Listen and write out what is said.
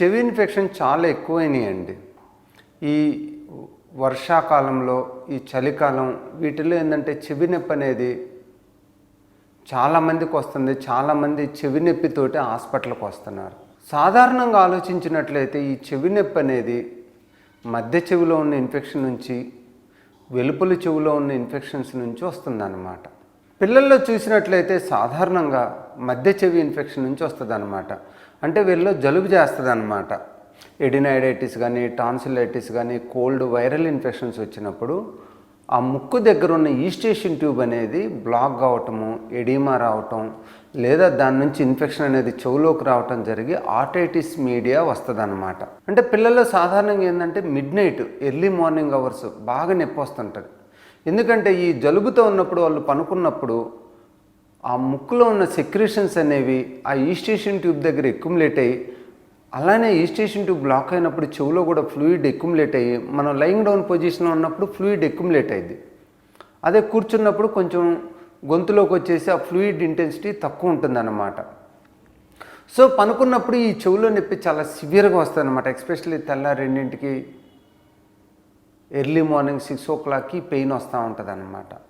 చెవి ఇన్ఫెక్షన్ చాలా ఎక్కువైనాయండి. ఈ వర్షాకాలంలో ఈ చలికాలం వీటిలో ఏంటంటే చెవి నొప్పి అనేది చాలామందికి వస్తుంది. చాలామంది చెవి నొప్పితోటి హాస్పిటల్కి వస్తున్నారు. సాధారణంగా ఆలోచించినట్లయితే ఈ చెవి నొప్పి అనేది మధ్య చెవిలో ఉన్న ఇన్ఫెక్షన్ నుంచి వెలుపల చెవిలో ఉన్న ఇన్ఫెక్షన్స్ నుంచి వస్తుందన్నమాట. పిల్లల్లో చూసినట్లయితే సాధారణంగా మధ్య చెవి ఇన్ఫెక్షన్ నుంచి వస్తుందన్నమాట. అంటే వీళ్ళలో జలుబు చేస్తుంది అనమాట ఎడినైడైటిస్ కానీ టాన్సిలైటిస్ కానీ కోల్డ్ వైరల్ ఇన్ఫెక్షన్స్ వచ్చినప్పుడు ఆ ముక్కు దగ్గర ఉన్న ఈస్టేషన్ ట్యూబ్ అనేది బ్లాక్ అవటము ఎడిమా రావటం లేదా దాని నుంచి ఇన్ఫెక్షన్ అనేది చెవులోకి రావటం జరిగి ఆటైటిస్ మీడియా వస్తుంది అనమాట అంటే పిల్లల్లో సాధారణంగా ఏంటంటే midnight early morning hours బాగా నొప్పి వస్తుంటుంది. ఎందుకంటే ఈ జలుబుతో ఉన్నప్పుడు వాళ్ళు పనుకున్నప్పుడు ఆ ముక్కులో ఉన్న సెక్రేషన్స్ అనేవి ఆ ఈస్టేషన్ ట్యూబ్ దగ్గర ఎక్యుములేట్ అయ్యి అలానే ఈస్టేషన్ ట్యూబ్ బ్లాక్ అయినప్పుడు చెవులో కూడా ఫ్లూయిడ్ ఎక్యుములేట్ అయ్యి మనం లయింగ్ డౌన్ పొజిషన్లో ఉన్నప్పుడు ఫ్లూయిడ్ ఎక్యుములేట్ అయ్యింది అదే కూర్చున్నప్పుడు కొంచెం గొంతులోకి వచ్చేసి ఆ ఫ్లూయిడ్ ఇంటెన్సిటీ తక్కువ ఉంటుందన్నమాట. సో పనుకున్నప్పుడు ఈ చెవులో నొప్పి చాలా సివియర్గా వస్తుంది అనమాట ఎస్పెషల్లీ తెల్ల రెండింటికి ఎర్లీ మార్నింగ్ సిక్స్ ఓ క్లాక్కి పెయిన్ వస్తూ ఉంటుంది అనమాట